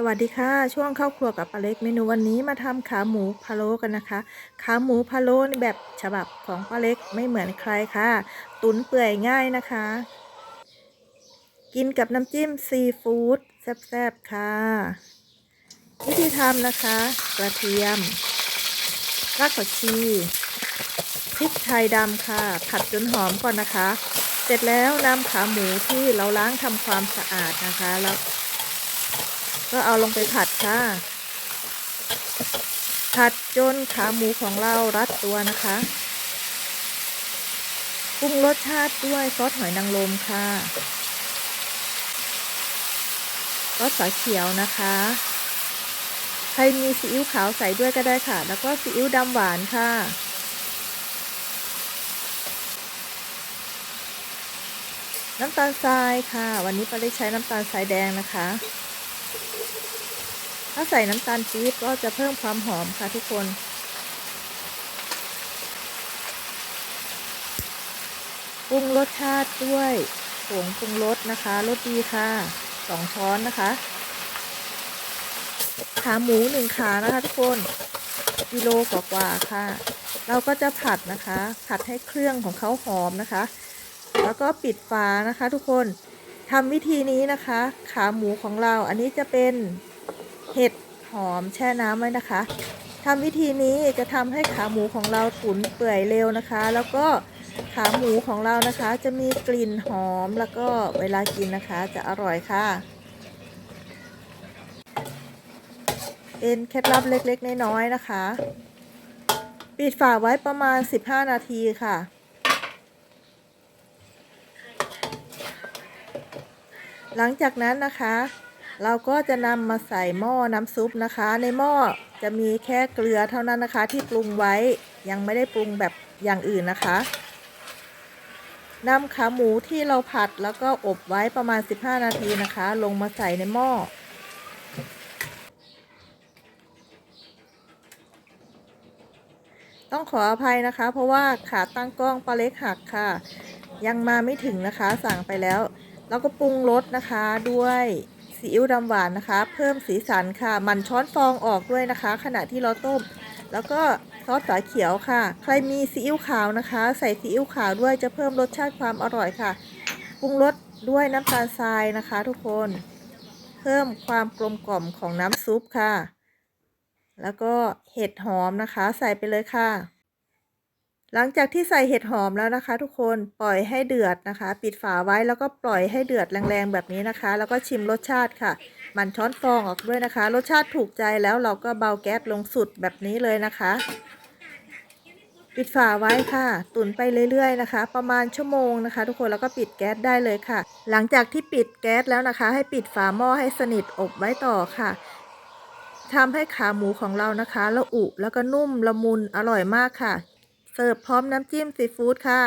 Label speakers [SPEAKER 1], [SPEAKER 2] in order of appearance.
[SPEAKER 1] สวัสดีค่ะช่วงเข้าครัวกับปาเล็กเมนูวันนี้มาทำขาหมูพะโล้กันนะคะ ขาหมูพะโล้แบบฉบับของปาเล็กไม่เหมือนใครค่ะ ตุ๋นเปื่อยง่ายนะคะ กินกับน้ำจิ้มซีฟู้ดแซ่บๆค่ะวิธีทำนะคะ กระเทียมรากผักชีพริกไทยดำค่ะ ผัดจนหอมก่อนนะคะ เสร็จแล้วนำขาหมูที่เราล้างทำความสะอาดนะคะแล้ว ก็เอาลงไปผัดค่ะ ผัดจนขาหมูของเรารัดตัวนะคะปรุงรสชาติด้วยซอสหอยนางรมค่ะ ซอสฝาเขียวนะคะ ใครมีซีอิ๊วขาวใส่ด้วยก็ได้ค่ะ แล้วก็ซีอิ๊วดำหวานค่ะ น้ำตาลทรายค่ะ วันนี้ปาได้ใช้น้ำตาลทรายแดงนะคะ ถ้าใส่น้ำตาลปี๊บก็จะเพิ่มความหอมค่ะทุกคน ปรุงรสชาติด้วยผงปรุงรสนะคะ รสดีค่ะสองช้อนนะคะ ขาหมูหนึ่งขานะคะทุกคน กิโลกว่าๆค่ะ เราก็จะผัดนะคะ ผัดให้เครื่องของเขาหอมนะคะ แล้วก็ปิดฝานะคะทุกคนทำวิธีนี้นะคะ ขาหมูของเราอันนี้จะเป็น เห็ดหอมแช่น้ำไว้นะคะทำวิธีนี้จะทำให้ขาหมูของเราตุ๋นเปื่อยเร็วนะคะ แล้วก็ขาหมูของเรานะคะ จะมีกลิ่นหอมแล้วก็เวลากินนะคะ จะอร่อยค่ะ เป็นเคล็ดลับเล็กๆน้อยๆนะคะ ปิดฝาไว้ประมาณ 15 นาทีค่ะหลังจากนั้นนะคะ เราก็จะนำมาใส่หม้อน้ำซุปนะคะ ในหม้อจะมีแค่เกลือเท่านั้นนะคะ ที่ปรุงไว้ยังไม่ได้ปรุงแบบอย่างอื่นนะคะนำขาหมูที่เราผัดแล้วก็อบไว้ประมาณ 15 นาทีนะคะ ลงมาใส่ในหม้อ ต้องขออภัยนะคะ เพราะว่าขาตั้งกล้องปลาเล็กหักค่ะ ยังมาไม่ถึงนะคะสั่งไปแล้ว แล้วก็ปรุงรสนะคะด้วย ซีอิ๊วดำหวานนะคะ เพิ่มสีสันค่ะ มันช้อนฟองออกด้วยนะคะ ขณะที่เราต้ม แล้วก็ซอสฝาเขียวค่ะ ใครมีซีอิ๊วขาวนะคะ ใส่ซีอิ๊วขาวด้วยจะเพิ่มรสชาติความอร่อยค่ะปรุงรสด้วยน้ำตาลทรายนะคะ ทุกคน เพิ่มความกลมกล่อมของน้ำซุปค่ะ แล้วก็เห็ดหอมนะคะ ใส่ไปเลยค่ะ หลังจากที่ใส่เห็ดหอมแล้วนะคะ ทุกคนปล่อยให้เดือดนะคะ ปิดฝาไว้แล้วก็ปล่อยให้เดือดแรงๆแบบนี้นะคะ แล้วก็ชิมรสชาติค่ะ มันช้อนฟองออกด้วยนะคะ รสชาติถูกใจแล้วเราก็เบาแก๊สลงสุดแบบนี้เลยนะคะ ปิดฝาไว้ค่ะ ตุ๋นไปเรื่อยๆนะคะ ประมาณชั่วโมงนะคะ ทุกคนแล้วก็ปิดแก๊สได้เลยค่ะ หลังจากที่ปิดแก๊สแล้วนะคะ ให้ปิดฝาหม้อให้สนิทอบไว้ต่อค่ะทำให้ขาหมูของเรานะคะละอุแล้วก็นุ่มละมุนอร่อยมากค่ะ เสิร์ฟพร้อมน้ำจิ้มซีฟู้ดค่ะ